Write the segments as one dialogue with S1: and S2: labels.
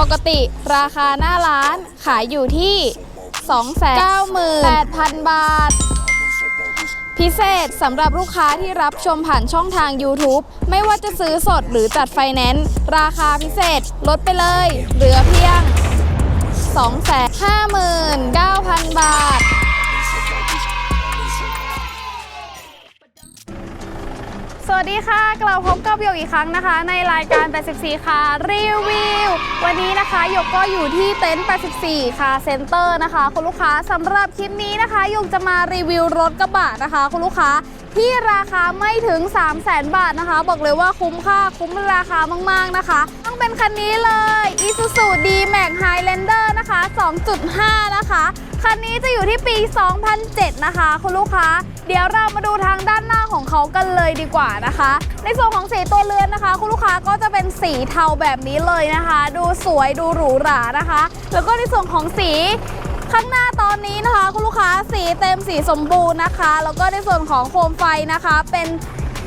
S1: ปกติราคาหน้าร้านขายอยู่ที่ 298,000 บาท พิเศษสำหรับลูกค้าที่รับชมผ่านช่องทาง YouTube ไม่ว่าจะซื้อสดหรือจัดไฟแนนซ์ราคาพิเศษลดไปเลย เหลือเพียง 259,000 บาท วัสดีค่ะ กลับพบกับหยกอีกครั้งนะคะ ในรายการ 84 ค่ะรีวิว วันนี้นะคะหยกก็อยู่ที่เต็นท์ 84 ค่ะเซ็นเตอร์นะคะ คุณลูกค้าสำหรับคลิปนี้นะคะหยกจะมารีวิวรถกระบะนะคะ คุณลูกค้าที่ราคาไม่ถึง 3 0 0 0 0 0บาทนะคะ บอกเลยว่าคุ้มค่าคุ้มราคามาก ๆ นะคะ ต้องเป็นคันนี้เลย Isuzu D-Max Highlander นะคะ 2.5 นะคะ คันนี้จะอยู่ที่ปี 2007 นะคะ คุณลูกค้า เดี๋ยวเรามาดูทางด้านหน้าของเขากันเลยดีกว่านะคะ ในส่วนของสีตัวเรือนนะคะ คุณลูกค้าก็จะเป็นสีเทาแบบนี้เลยนะคะ ดูสวยดูหรูหรานะคะ แล้วก็ในส่วนของสีข้างหน้าตอนนี้นะคะ คุณลูกค้าสีเต็มสีสมบูรณ์นะคะ แล้วก็ในส่วนของโคมไฟนะคะ เป็น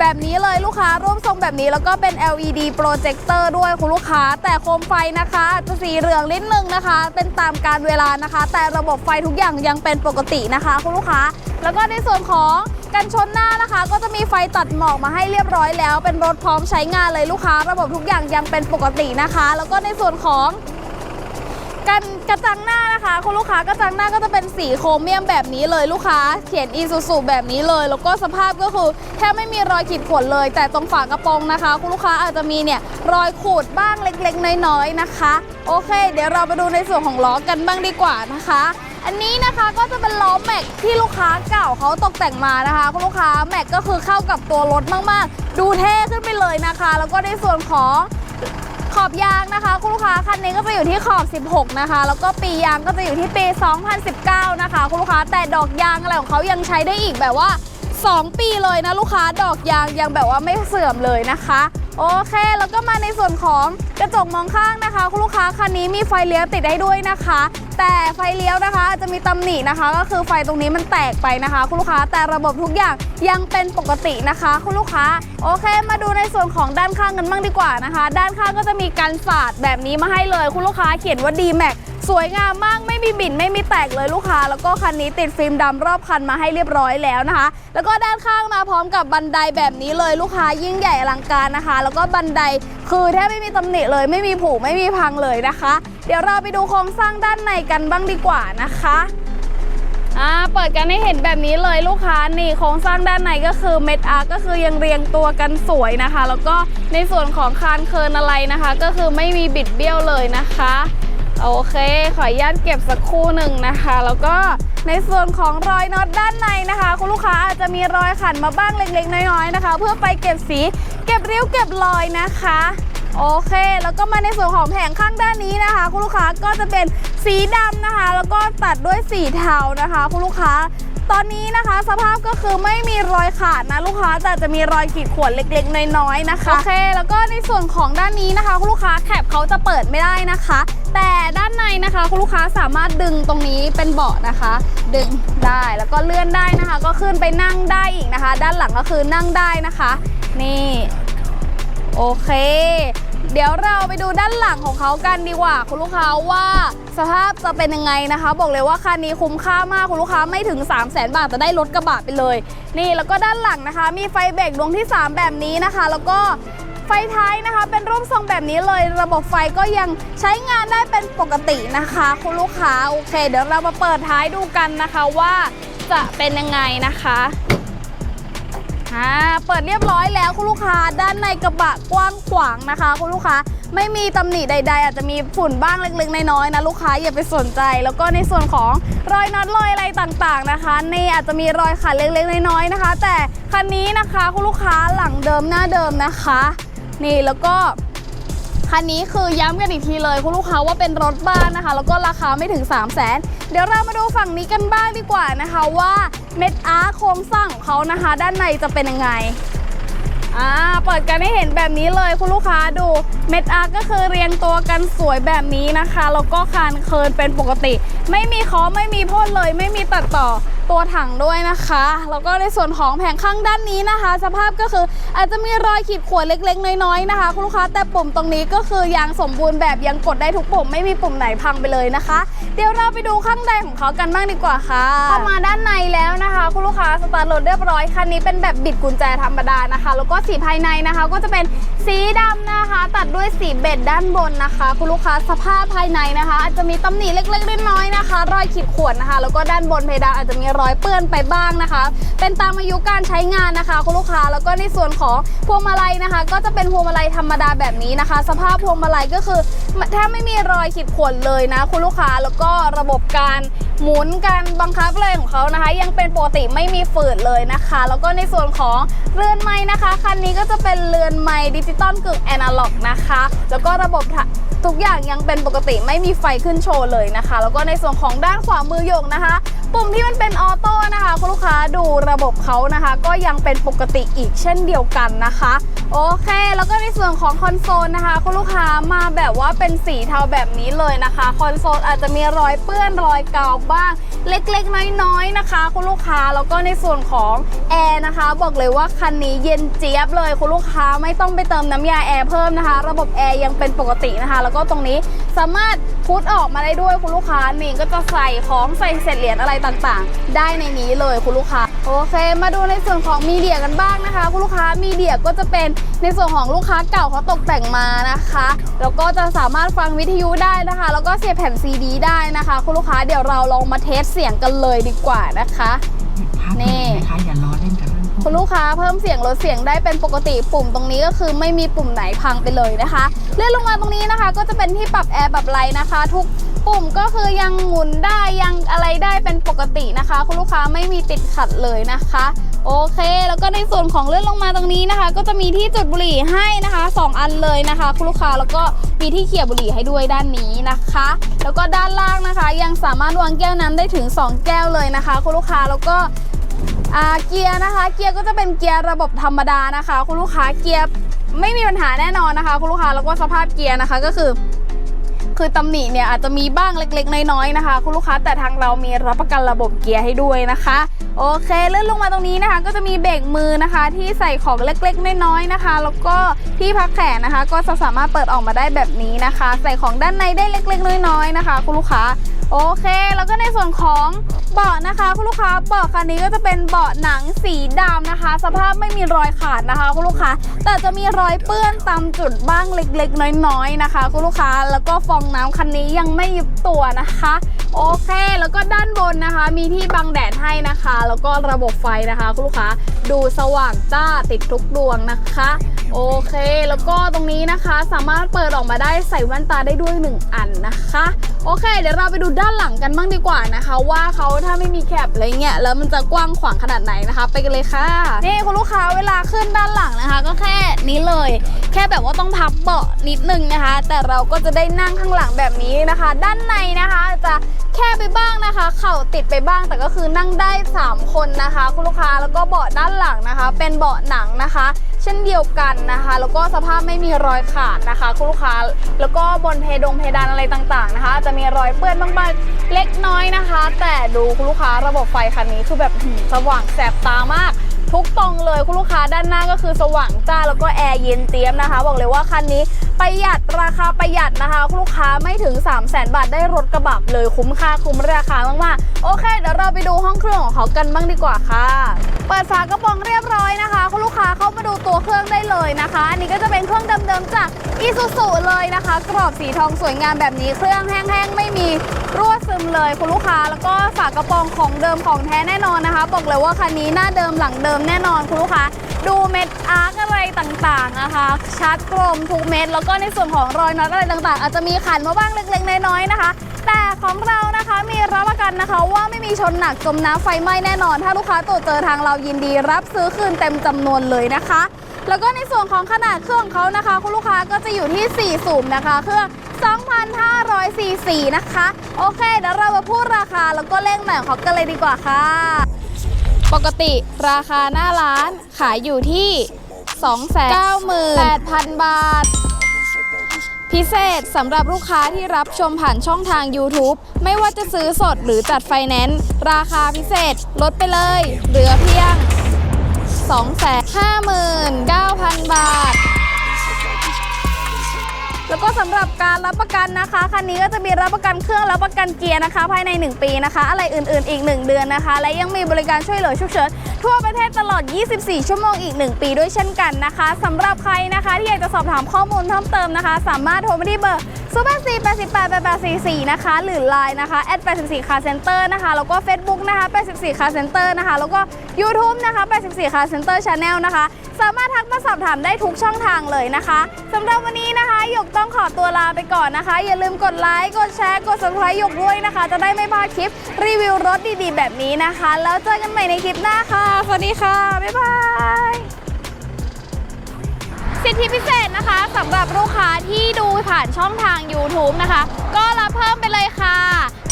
S1: แบบนี้เลยลูกค้าร่วมทรงแบบนี้แล้วก็เป็น LED โปรเจคเตอร์ด้วยคุณลูกค้า แต่โคมไฟนะคะจะสีเหลืองนิดนึงนะคะ เป็นตามการเวลานะคะ แต่ระบบไฟทุกอย่างยังเป็นปกตินะคะคุณลูกค้า แล้วก็ในส่วนของกันชนหน้านะคะ ก็จะมีไฟตัดหมอกมาให้เรียบร้อยแล้ว เป็นรถพร้อมใช้งานเลยลูกค้า ระบบทุกอย่างยังเป็นปกตินะคะ แล้วก็ในส่วนของ กันกระจังหน้านะคะคุณลูกค้ากระจังหน้าก็จะเป็นสีโครเมียมแบบนี้เลยลูกค้า เขียนอีซูซูแบบนี้เลย แล้วก็สภาพก็คือแทบไม่มีรอยขีดข่วนเลย แต่ตรงฝากระโปรงนะคะ คุณลูกค้าอาจจะมีเนี่ยรอยขูดบ้างเล็กๆ น้อยๆนะคะ โอเค เดี๋ยวเราไปดูในส่วนของล้อกันบ้างดีกว่านะคะอันนี้นะคะก็จะเป็นล้อแม็กที่ลูกค้าเก่าเขาตกแต่งมานะคะคุณลูกค้าแม็กก็คือเข้ากับตัวรถมากๆ ดูเท่ขึ้นไปเลยนะคะ แล้วก็ในส่วนของ ขอบยางนะคะ คุณลูกค้าคันนี้ก็จะอยู่ที่ขอบ 16 นะคะ แล้วก็ปียางก็จะอยู่ที่ปี 2019 นะคะ คุณลูกค้าแต่ดอกยางอะไรของเขายังใช้ได้อีกแบบว่า 2 ปีเลยนะลูกค้าดอกยางยังแบบว่าไม่เสื่อมเลยนะคะ โอเค แล้วก็มาในส่วนของกระจกมองข้างนะคะ คุณลูกค้าคันนี้มีไฟเลี้ยวติดได้ด้วยนะคะ แต่ไฟเลี้ยวนะคะจะมีตำหนินะคะ ก็คือไฟตรงนี้มันแตกไปนะคะ คุณลูกค้าแต่ระบบทุกอย่างยังเป็นปกตินะคะ คุณลูกค้าโอเค มาดูในส่วนของด้านข้างกันบ้างดีกว่านะคะ ด้านข้างก็จะมีการสาดแบบนี้มาให้เลย คุณลูกค้าเขียนว่า D Max สวยงามมากไม่มีบิ่นไม่มีแตกเลยลูกค้า แล้วก็คันนี้ติดฟิล์มดำรอบคันมาให้เรียบร้อยแล้วนะคะ แล้วก็ด้านข้างมาพร้อมกับบันไดแบบนี้เลยลูกค้ายิ่งใหญ่อลังการนะคะ แล้วก็บันไดคือแทบไม่มีตำหนิเลย ไม่มีผุไม่มีพังเลยนะคะ เดี๋ยวเราไปดูโครงสร้างด้านในกันบ้างดีกว่านะคะอ่าเปิดกันให้เห็นแบบนี้เลยลูกค้านี่โครงสร้างด้านในก็คือเม็ดอาร์ก็คือยังเรียงตัวกันสวยนะคะ แล้วก็ในส่วนของคานเคินอะไรนะคะ ก็คือไม่มีบิดเบี้ยวเลยนะคะ โอเค ขออนุญาตเก็บสักครู่หนึ่งนะคะ แล้วก็ในส่วนของรอยน็อตด้านในนะคะ คุณลูกค้าอาจจะมีรอยขันมาบ้างเล็กๆ น้อยๆนะคะ เพื่อไปเก็บสี เก็บริ้วเก็บรอยนะคะ โอเค แล้วก็มาในส่วนของแผงข้างด้านนี้นะคะ คุณลูกค้าก็จะเป็นสีดำนะคะ แล้วก็ตัดด้วยสีเทานะคะ คุณลูกค้าตอนนี้นะคะสภาพก็คือไม่มีรอยขาดนะลูกค้าแต่จะมีรอยขีดข่วนเล็กๆ น้อยๆนะคะโอเค แล้วก็ในส่วนของด้านนี้นะคะ คุณลูกค้าแถบเขาจะเปิดไม่ได้นะคะ แต่ด้านในนะคะคุณลูกค้าสามารถดึงตรงนี้เป็นเบาะนะคะ ดึงได้แล้วก็เลื่อนได้นะคะ ก็ขึ้นไปนั่งได้อีกนะคะ ด้านหลังก็คือนั่งได้นะคะ นี่โอเค เดี๋ยวเราไปดูด้านหลังของเขากันดีกว่า คุณลูกค้าว่าสภาพจะเป็นยังไงนะคะ บอกเลยว่าคันนี้คุ้มค่ามากคุณลูกค้าไม่ถึง 3 0 0แสนบาทจะได้รถกระบะไปเลย นี่แล้วก็ด้านหลังนะคะ มีไฟเบรกดวงที่ 3 แบบนี้นะคะ แล้วก็ ไฟท้ายนะคะ เป็นรูปทรงแบบนี้เลย ระบบไฟก็ยังใช้งานได้เป็นปกตินะคะ คุณลูกค้าโอเค เดี๋ยวเรามาเปิดท้ายดูกันนะคะว่าจะเป็นยังไงนะคะอ่าเปิดเรียบร้อยแล้วคุณลูกค้าด้านในกระบะกว้างขวางนะคะ คุณลูกค้าไม่มีตำหนิใด ๆ อาจจะมีฝุ่นบ้างเล็กๆน้อยๆนะลูกค้าอย่าไปสนใจ แล้วก็ในส่วนของรอยน็อตรอยอะไรต่างๆนะคะนี่อาจจะมีรอยขัดเล็กๆน้อยๆนะคะ แต่คันนี้นะคะคุณลูกค้าหลังเดิมหน้าเดิมนะคะ นี่แล้วก็คันนี้คือย้ำกันอีกทีเลย คุณลูกค้าว่าเป็นรถบ้านนะคะ แล้วก็ราคาไม่ถึง 3 0 0 0 0นเดี๋ยวเรามาดูฝั่งนี้กันบ้างดีกว่านะคะว่าเม็ดอาร์โครงสร้างของเขานะคะ ด้านในจะเป็นยังไงอ่าเปิดกันให้เห็นแบบนี้เลยคุณลูกค้าดูเม็ดอาร์ก็คือเรียงตัวกันสวยแบบนี้นะคะแล้วก็คานเคินเป็นปกติ ไม่มีคอไม่มีพ่นเลย ไม่มีตัดต่อ ตัวถังด้วยนะคะแล้วก็ในส่วนของแผงข้างด้านนี้นะคะ สภาพก็คืออาจจะมีรอยขีดข่วนเล็ก ๆ น้อยๆนะคะ คุณลูกค้าแต่ปุ่มตรงนี้ก็คือยังสมบูรณ์แบบยังกดได้ทุกปุ่มไม่มีปุ่มไหนพังไปเลยนะคะ เดี๋ยวเราไปดูข้างในของเขากันบ้างดีกว่าค่ะเข้ามาด้านในแล้วนะคะ คุณลูกค้าสตาร์ทรถเรียบร้อยคันนี้เป็นแบบบิดกุญแจธรรมดานะคะ แล้วก็สีภายในนะคะ ก็จะเป็นสีดำนะคะ ตัดด้วยสีเบจด้านบนนะคะ คุณลูกค้าสภาพภายในนะคะ อาจจะมีตำหนิเล็กๆน้อยๆนะคะ รอยขีดข่วนนะคะ แล้วก็ด้านบนเพดานอาจจะมีรอยเปื้อนไปบ้างนะคะ เป็นตามอายุการใช้งานนะคะ คุณลูกค้าแล้วก็ในส่วนของพวงมาลัยนะคะ ก็จะเป็นพวงมาลัยธรรมดาแบบนี้นะคะ สภาพพวงมาลัยก็คือแทบไม่มีรอยขีดข่วนเลยนะ คุณลูกค้าแล้วก็ระบบการหมุนการบังคับเลยของเขานะคะ ยังเป็นปกติไม่มีฝืดเลยนะคะ แล้วก็ในส่วนของเรือนไม้นะคะคันนี้ก็จะเป็นเรือนไม้ดิจิตอลกึ่งแอนะล็อกนะคะ แล้วก็ระบบทะทุกอย่างยังเป็นปกติไม่มีไฟขึ้นโชว์เลยนะคะ แล้วก็ในส่วนของด้านขวามือโยกนะคะ ปุ่มที่มันเป็นออโต้นะคะคุณลูกค้าดูระบบเขานะคะ ก็ยังเป็นปกติอีกเช่นเดียวกันนะคะ โอเค แล้วก็ในส่วนของคอนโซลนะคะคุณลูกค้ามาแบบว่าเป็นสีเทาแบบนี้เลยนะคะ คอนโซลอาจจะมีรอยเปื้อนรอยเกาบ้าง เล็กๆ น้อยๆนะคะ คุณลูกค้าแล้วก็ในส่วนของแอร์นะคะ บอกเลยว่าคันนี้เย็นเจี๊ยบเลยคุณลูกค้าไม่ต้องไปเติมน้ำยาแอร์เพิ่มนะคะ ระบบแอร์ยังเป็นปกตินะคะ แล้วก็ตรงนี้สามารถพุทออกมาได้ด้วยคุณลูกค้านี่ก็จะใส่ของใส่เศษเหรียญอะไรต่างๆ ได้ในนี้เลยคุณลูกค้าโอเค มาดูในส่วนของมีเดียกันบ้างนะคะ คุณลูกค้ามีเดียก็จะเป็นในส่วนของลูกค้าเก่าเขาตกแต่งมานะคะแล้วก็จะสามารถฟังวิทยุได้นะคะ แล้วก็เสียบแผ่นซีดีได้นะคะ คุณลูกค้าเดี๋ยวเราลองมาเทสเสียงกันเลยดีกว่านะคะนี่
S2: นี่นะคะอย่า
S1: คุณลูกค้าเพิ่มเสียงลดเสียงได้เป็นปกติปุ่มตรงนี้ก็คือไม่มีปุ่มไหนพังไปเลยนะคะเลื่อนลงมาตรงนี้นะคะ ก็จะเป็นที่ปรับแอร์ปรับไลน์นะคะ ทุกปุ่มก็คือยังหมุนได้ยังอะไรได้เป็นปกตินะคะ คุณลูกค้าไม่มีติดขัดเลยนะคะ โอเค แล้วก็ในส่วนของเลื่อนลงมาตรงนี้นะคะ ก็จะมีที่จุดบุหรี่ให้นะคะสองอันเลยนะคะ คุณลูกค้าแล้วก็มีที่เขี่ยบุหรี่ให้ด้วยด้านนี้นะคะ แล้วก็ด้านล่างนะคะ ยังสามารถวางแก้วน้ำได้ถึง 2 แก้วเลยนะคะ คุณลูกค้าแล้วก็ เกียร์นะคะ เกียร์ก็จะเป็นเกียร์ระบบธรรมดานะคะ คุณลูกค้าเกียร์ไม่มีปัญหาแน่นอนนะคะ คุณลูกค้าแล้วก็สภาพเกียร์นะคะก็คือ คือตำหนิเนี่ยอาจจะมีบ้างเล็กๆ น้อยๆนะคะ คุณลูกค้าแต่ทางเรามีรับประกันระบบเกียร์ให้ด้วยนะคะ โอเคเลื่อนลงมาตรงนี้นะคะ ก็จะมีเบรกมือนะคะ ที่ใส่ของเล็กๆ น้อยๆนะคะ แล้วก็ที่พักแขนนะคะ ก็จะสามารถเปิดออกมาได้แบบนี้นะคะ ใส่ของด้านในได้เล็กๆ น้อยๆนะคะ คุณลูกค้า โอเค แล้วก็ในส่วนของเบาะนะคะ คุณลูกค้าเบาะคันนี้ก็จะเป็นเบาะหนังสีดำนะคะ สภาพไม่มีรอยขาดนะคะ คุณลูกค้าแต่จะมีรอยเปื้อนตามจุดบ้างเล็กๆ น้อยๆนะคะ คุณลูกค้าแล้วก็ฟองน้ำคันนี้ยังไม่ยุบตัวนะคะ โอเค แล้วก็ด้านบนนะคะ มีที่บังแดดให้นะคะ แล้วก็ระบบไฟนะคะ คุณลูกค้าดูสว่างจ้าติดทุกดวงนะคะ โอเค แล้วก็ตรงนี้นะคะ สามารถเปิดออกมาได้ใส่แว่นตาได้ด้วย 1 อันนะคะ โอเค เดี๋ยวเราไปดูด้านหลังกันบ้างดีกว่านะคะ ว่าเขาถ้าไม่มีแคปอะไรเงี้ยแล้วมันจะกว้างขวางขนาดไหนนะคะ ไปกันเลยค่ะนี่คุณลูกค้าเวลาขึ้นด้านหลังนะคะ ก็แค่นี้เลย แค่แบบว่าต้องพับเบาะนิดนึงนะคะ แต่เราก็จะได้นั่งข้างหลังแบบนี้นะคะ ด้านในนะคะจะแค่ไปบ้างนะคะ เข่าติดไปบ้างแต่ก็คือนั่งได้ 3 คนนะคะ คุณลูกค้าแล้วก็เบาะด้านหลังนะคะ เป็นเบาะหนังนะคะ เช่นเดียวกันนะคะ แล้วก็สภาพไม่มีรอยขาดนะคะ คุณลูกค้า แล้วก็บนเพดงเพดานอะไรต่างๆนะคะจะมีรอยเปื้อนบ้างๆเล็กน้อยนะคะ แต่ดูคุณลูกค้าระบบไฟคันนี้คือแบบสว่างแสบตามาก ทุกตรงเลยคุณลูกค้าด้านหน้าก็คือสว่างจ้าแล้วก็แอร์เย็นเตรียมนะคะ บอกเลยว่าคันนี้ประหยัดราคาประหยัดนะคะคุณลูกค้าไม่ถึง 3 0 0 0 0 0บาทได้รถกระบะเลยคุ้มค่าคุ้มราคามากๆโอเคเดี๋ยวเราไปดูห้องเครื่องของเขากันบ้างดีกว่าค่ะ เปิดฝากระโปรงเรียบร้อยนะคะคุณลูกค้าเข้ามาดูตัวเครื่องได้เลยนะคะอันนี้ก็จะเป็นเครื่องเดิมๆจากอีซูซูเลยนะคะ กรอบสีทองสวยงามแบบนี้เครื่องแห้งๆไม่มี รั่วซึมเลยคุณลูกค้าแล้วก็ฝากระโปรงของเดิมของแท้แน่นอนนะคะ บอกเลยว่าคันนี้หน้าเดิมหลังเดิมแน่นอนคุณลูกค้าดูเม็ดอาร์กอะไรต่างๆนะคะชัดกลมทุกเม็ดแล้วก็ในส่วนของรอยน็อตอะไรต่างๆ อาจจะมีขันมาบ้างเล็กๆน้อยๆนะคะ แต่ของเรานะคะมีรับประกันนะคะ ว่าไม่มีชนหนักจมน้ำไฟไหม้แน่นอน ถ้าลูกค้าตรวจเจอทางเรายินดีรับซื้อคืนเต็มจำนวนเลยนะคะ แล้วก็ในส่วนของขนาดเครื่องเขานะคะ คุณลูกค้าก็จะอยู่ที่4สูบนะคะ เครื่อง 2,500ซีซีนะคะ โอเคเดี๋ยวเรามาพูดราคาแล้วก็เลขหน่อยของเขากันเลยดีกว่าค่ะ ปกติราคาหน้าร้านขายอยู่ที่ 298,000 บาท พิเศษสำหรับลูกค้าที่รับชมผ่านช่องทาง YouTube ไม่ว่าจะซื้อสดหรือจัดไฟแนนซ์ราคาพิเศษลดไปเลย เหลือเพียง 259,000 บาท แล้วก็สำหรับการรับประกันนะคะคันนี้ก็จะมีรับประกันเครื่องรับประกันเกียร์นะคะ ภายใน 1 ปีนะคะ อะไรอื่น ๆ อีก 1 เดือนนะคะ และยังมีบริการช่วยเหลือฉุกเฉินทั่วประเทศตลอด 24 ชั่วโมงอีก 1 ปีด้วยเช่นกันนะคะสำหรับใครนะคะ ที่อยากจะสอบถามข้อมูลเพิ่มเติมนะคะ สามารถโทรมาที่เบอร์ 0 8 4 8 8 8 8 4 4นะคะ หรือ Line นะคะแอด84 Car Center นเตอร์นะคะ แล้วก็ Facebook นะคะ84 Car Center นเตอร์นะคะ แล้วก็ YouTube นะคะ84 Car Center Channel นะคะ สามารถทักมาสอบถามได้ทุกช่องทางเลยนะคะสำหรับวันนี้นะคะหยกต้องขอตัวลาไปก่อนนะคะ อย่าลืมกดไลค์กดแชร์กด subscribe หยกด้วยนะคะ จะได้ไม่พลาดคลิปรีวิวรถดีๆ แบบนี้นะคะ แล้วเจอกันใหม่ในคลิปหน้าค่ะสวัสดีค่ะบ๊ายบาย สิทธิพิเศษนะคะสำหรับลูกค้าที่ดูผ่านช่องทาง YouTube นะคะ ก็รับเพิ่มไปเลยค่ะ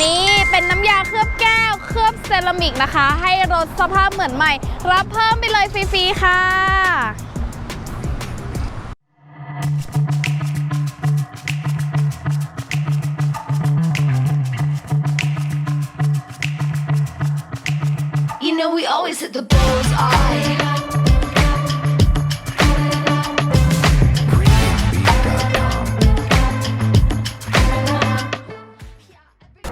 S1: นี่เป็นน้ำยาเคลือบแก้ว เคลือบเซรามิกนะคะ ให้รถสภาพเหมือนใหม่ รับเพิ่มไปเลยฟรีๆค่ะ
S2: You know we always hit the bullseye.